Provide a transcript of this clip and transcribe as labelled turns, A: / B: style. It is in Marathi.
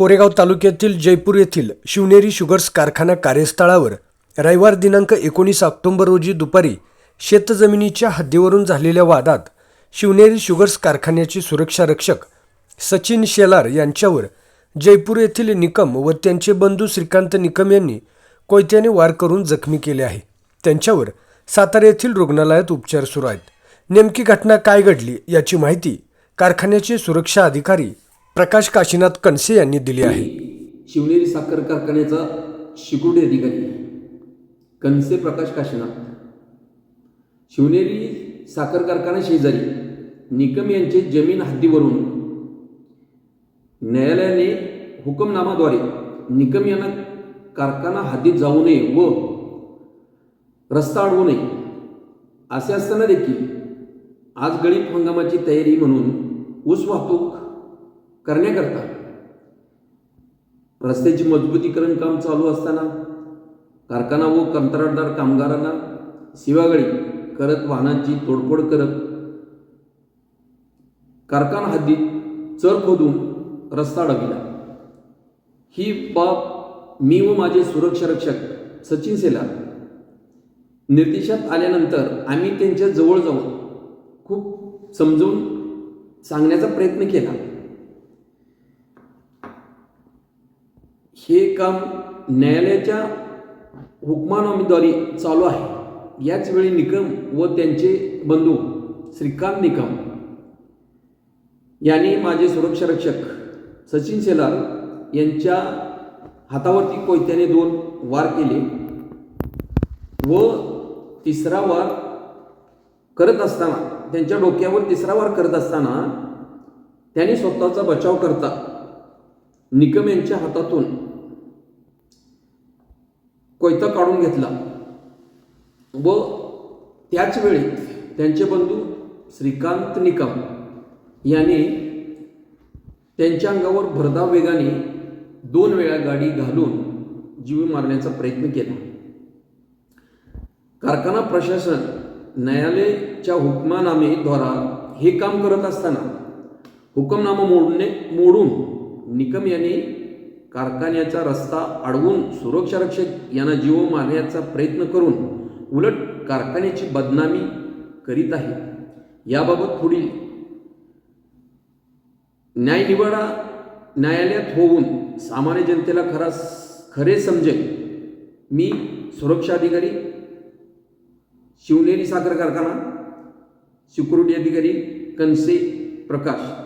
A: कोरेगाव तालुक्यातील जयपूर येथील शिवनेरी शुगर्स कारखाना कार्यस्थळावर रविवार दिनांक एकोणीस ऑक्टोंबर रोजी दुपारी शेतजमिनीच्या हद्दीवरून झालेल्या वादात शिवनेरी शुगर्स कारखान्याचे सुरक्षा रक्षक सचिन शेलार यांच्यावर जयपूर येथील निकम व त्यांचे बंधू श्रीकांत निकम यांनी कोयत्याने वार करून जखमी केले आहे. त्यांच्यावर सातारा येथील रुग्णालयात उपचार सुरू आहेत. नेमकी घटना काय घडली याची माहिती कारखान्याचे सुरक्षा अधिकारी प्रकाश काशीनाथ कणसे यांनी दिली आहे.
B: शिवनेरी साखर कारखान्याचा शिकुर्डी अधिकारी कणसे प्रकाश काशीनाथ. शिवनेरी साखर कारखाना शेजारी निकम यांचे जमीन हद्दीवरून न्यायालयाने हुकमनामाद्वारे निकम यांना कारखाना हद्दीत जाऊ नये व रस्ता अडवू नये असे असताना देखील आज गळीत हंगामाची तयारी म्हणून ऊस वाहतूक करण्याकरता. रस्त्याची मजबूतीकरण काम चालू असताना कारखाना व कंत्राटदार कामगारांना शिवागाडी करत वाहनांची तोडफोड करत कारखाना हद्दीत चर खोदून रस्ता अडविला ही बाब मी व माझे सुरक्षा रक्षक सचिन सेला निर्देशात आल्यानंतर आम्ही त्यांच्या जवळ जाऊन खूप समजून सांगण्याचा प्रयत्न केला. हे काम न्यायालयाच्या हुकमानवामीद्वारे चालू आहे. याचवेळी निकम व त्यांचे बंधू श्रीकांत निकम यांनी माझे सुरक्षा रक्षक सचिन शेलार यांच्या हातावरती कोयत्याने दोन वार केले व तिसरा वार करत असताना त्यांच्या डोक्यावर तिसरा वार करत असताना त्यांनी स्वतःचा बचाव करता निकम यांच्या हातातून कोयता काढून घेतला. व त्याच वेळी त्यांचे बंधू श्रीकांत निकम यांनी त्यांच्या अंगावर भरधाव वेगाने दोन वेळा गाडी घालून जीव मारण्याचा प्रयत्न केला. कारखाना प्रशासन न्यायालयाच्या हुकमानामेद्वारा हे काम करत असताना हुकमनामा मोडणे मोडून निकम यांनी कारखान्याचा रस्ता अडवून सुरक्षारक्षक यांना जीव मारण्याचा प्रयत्न करून उलट कारखान्याची बदनामी करीत आहे. याबाबत पुढील न्यायनिवाडा न्यायालयात होऊन सामान्य जनतेला खरा खरे समजेल. मी सुरक्षा अधिकारी शिवनेरी साखर कारखाना सिक्युरिटी अधिकारी कनसे प्रकाश.